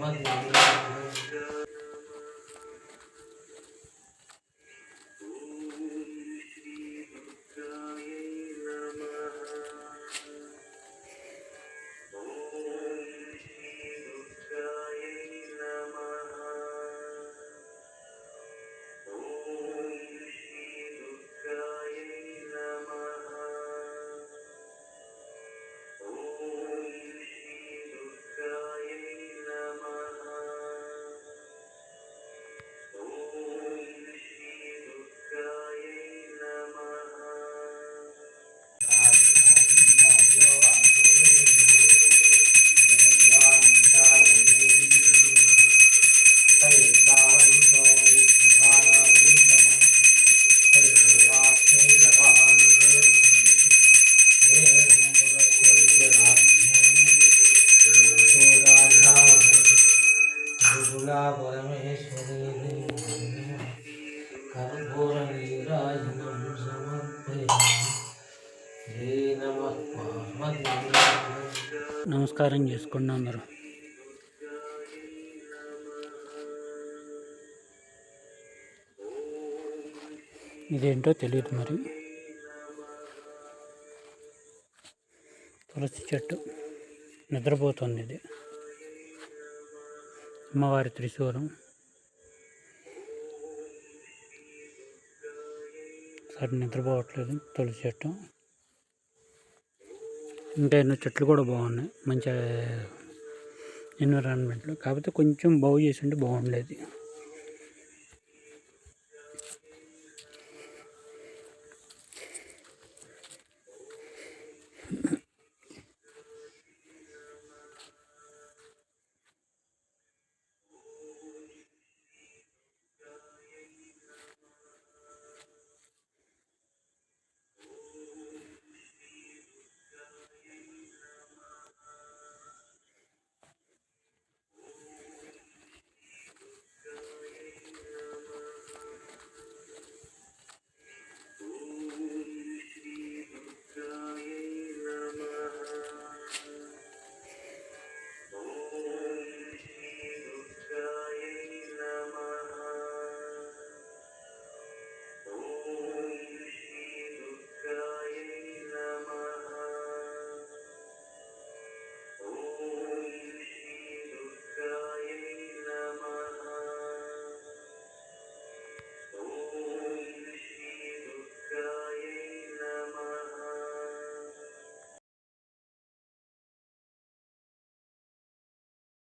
엄마한테 얘기해. నమస్కారం చేసుకోండి అందరూ. ఇదేంటో తెలియదు మరి. తులసి చెట్టు. నిద్రపోతుంది ఇది. అమ్మవారి త్రిశూలం. సరే నిద్రపోవట్లేదు. తులసి చెట్టు. ఇంకా ఎన్నో చెట్లు కూడా బాగున్నాయి. మంచి ఎన్విరాన్మెంట్లో కాకపోతే కొంచెం బాగు చేసి ఉంటే బాగుండేది.